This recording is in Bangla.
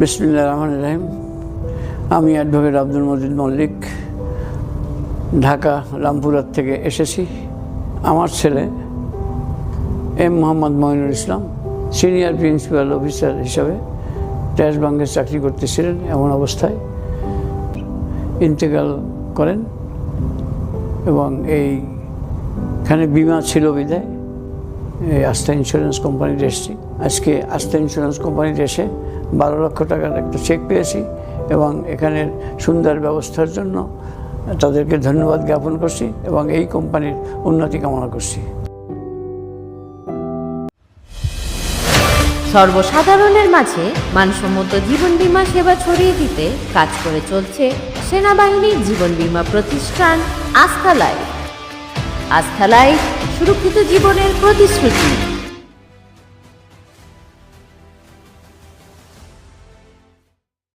বিসমিল্লা রহমান রাহিম। আমি অ্যাডভোকেট আব্দুল মজিদ মল্লিক, ঢাকা রামপুরার থেকে এসেছি। আমার ছেলে M Mohammad Mainul Islam, senior principal officer হিসাবে ট্যাক্স ব্যাংকে চাকরি করতেছিলেন এমন অবস্থায়। ইন্তেকাল করেন এবং এইখানে বিমা ছিল বিদায়। এই আস্থা ইন্স্যুরেন্স কোম্পানিতে এসেছি। আজকে আস্থা ইন্স্যুরেন্স কোম্পানিতে এসে বারো লক্ষ টাকার একটা চেক পেয়েছি এবং এখানের সুন্দর ব্যবস্থার জন্য তাদেরকে ধন্যবাদ জ্ঞাপন করছি এবং এই কোম্পানির উন্নতি কামনা করছি। সর্বসাধারণের মাঝে মানসম্মত জীবন বীমা সেবা ছড়িয়ে দিতে কাজ করে চলছে সেনাবাহিনীর জীবন বীমা প্রতিষ্ঠান আস্থা লাইফ। আস্থা লাইফ সুরক্ষিত জীবনের প্রতিশ্রুতি।